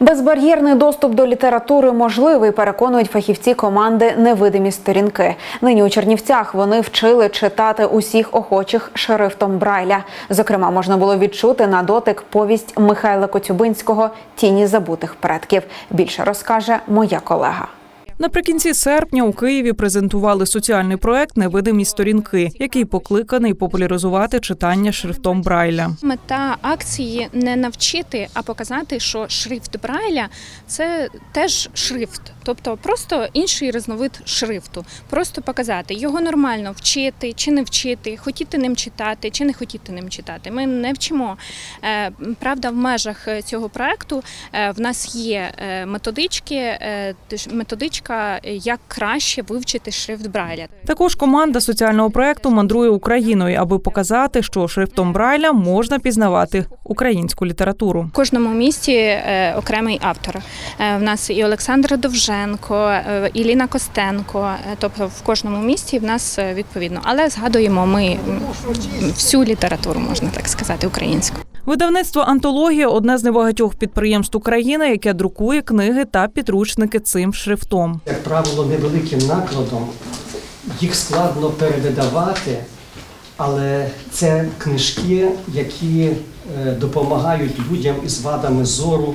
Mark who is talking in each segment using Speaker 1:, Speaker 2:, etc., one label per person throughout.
Speaker 1: Безбар'єрний доступ до літератури можливий, переконують фахівці команди Невидимі сторінки. Нині у Чернівцях вони вчили читати усіх охочих шрифтом Брайля. Зокрема, можна було відчути на дотик повість Михайла Коцюбинського Тіні забутих предків. Більше розкаже моя колега.
Speaker 2: Наприкінці серпня у Києві презентували соціальний проект Невидимі сторінки, який покликаний популяризувати читання шрифтом Брайля.
Speaker 3: Мета акції не навчити, а показати, що шрифт Брайля це теж шрифт, тобто просто інший різновид шрифту. Просто показати його нормально вчити чи не вчити, хотіти ним читати чи не хотіти ним читати. Ми не вчимо. Е, Правда, в межах цього проекту е, в нас є е, методички, е, теж методичка, як краще вивчити шрифт Брайля.
Speaker 2: Також команда соціального проекту мандрує Україною, аби показати, що шрифтом Брайля можна пізнавати українську літературу.
Speaker 3: В кожному місті е, окремий автор. Е, В нас і Олександр Довженко, е, і Ліна Костенко. Е, Тобто в кожному місті в нас е, відповідно. Але згадуємо ми всю літературу, можна так сказати, українську.
Speaker 2: Видавництво Антологія одне з небагатьох підприємств України, яке друкує книги та підручники цим шрифтом.
Speaker 4: як правило, невеликим накладом, їх складно перевидавати, але це книжки, які е, допомагають людям із вадами зору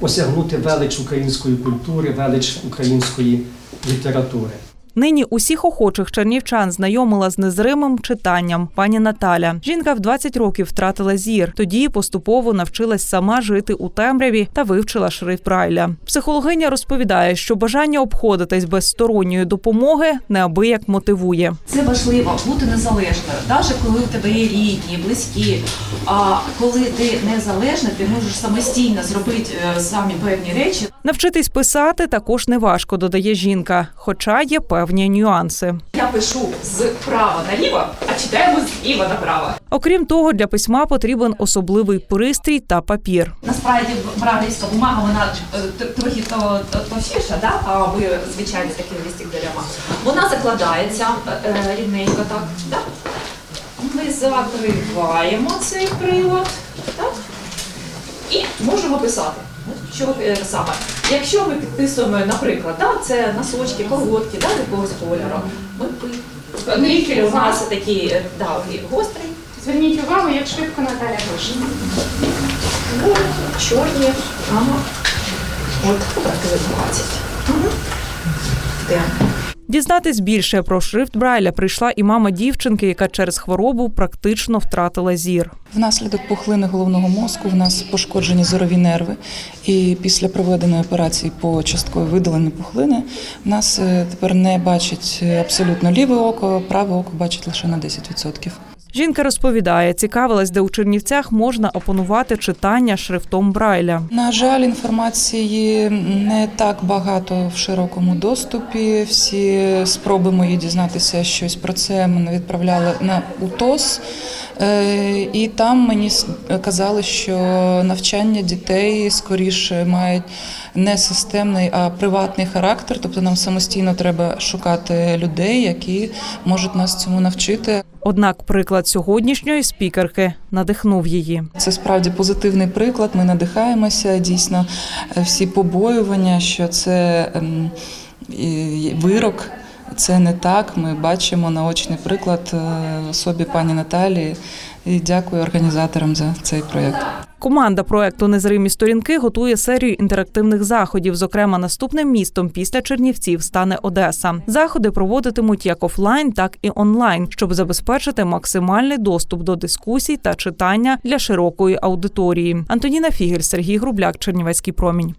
Speaker 4: осягнути велич української культури, велич української літератури.
Speaker 2: Нині усіх охочих чернівчан знайомила з незримим читанням пані Наталя. Жінка в 20 років втратила зір. Тоді поступово навчилась сама жити у темряві та вивчила шрифт Брайля. Психологиня розповідає, що бажання обходитись без сторонньої допомоги неабияк мотивує.
Speaker 5: Це важливо бути незалежною, навіть коли у тебе є рідні, близькі. А коли ти незалежна, ти можеш самостійно зробити е, самі певні речі.
Speaker 2: Навчитись писати також неважко, додає жінка, хоча є певні нюанси.
Speaker 5: Я пишу з права наліво, а читаємо зліва направо.
Speaker 2: Окрім того, для письма потрібен особливий пристрій та папір.
Speaker 5: Насправді брадівська бумага вона е, трохи то, то, товстіша, да? а ви звичайно таким лістик-деляма. Вона закладається е, е, рівненько так. Да? Ми закриваємо цей прилад так? і можемо писати. Що саме? Якщо ми підписуємо, наприклад, да, це носочки, колготки да, якогось кольору, ми пи- у нас такий е, да, гострий,
Speaker 3: Зверніть увагу, як швидко Наталя пише.
Speaker 5: ну, чорні, ага. От років 20. Угу. Де?
Speaker 2: Дізнатись більше про шрифт Брайля прийшла і мама дівчинки, яка через хворобу практично втратила зір.
Speaker 6: Внаслідок пухлини головного мозку в нас пошкоджені зорові нерви, і після проведеної операції по частково видаленню пухлини в нас е, тепер не бачить е, абсолютно ліве око, праве око бачить лише на 10%.
Speaker 2: Жінка розповідає, цікавилась, де у Чернівцях можна опанувати читання шрифтом Брайля.
Speaker 6: На жаль, інформації не так багато в широкому доступі. Всі спроби мої дізнатися щось про це мене відправляли на УТОС. Е, І там мені казали, що навчання дітей скоріше мають не системний, а приватний характер. Тобто нам самостійно треба шукати людей, які можуть нас цьому навчити.
Speaker 2: Однак приклад сьогоднішньої спікерки надихнув її.
Speaker 6: Це справді позитивний приклад. Ми надихаємося. Дійсно, всі побоювання, що це ем, вирок. Це не так. Ми бачимо наочний приклад е, в особі пані Наталії. І дякую організаторам за цей проєкт.
Speaker 2: Команда проекту Незримі сторінки готує серію інтерактивних заходів. Зокрема, наступним містом після Чернівців стане Одеса. Заходи проводитимуть як офлайн, так і онлайн, щоб забезпечити максимальний доступ до дискусій та читання для широкої аудиторії. Антоніна Фігель, Сергій Грубляк, Чернівецький промінь.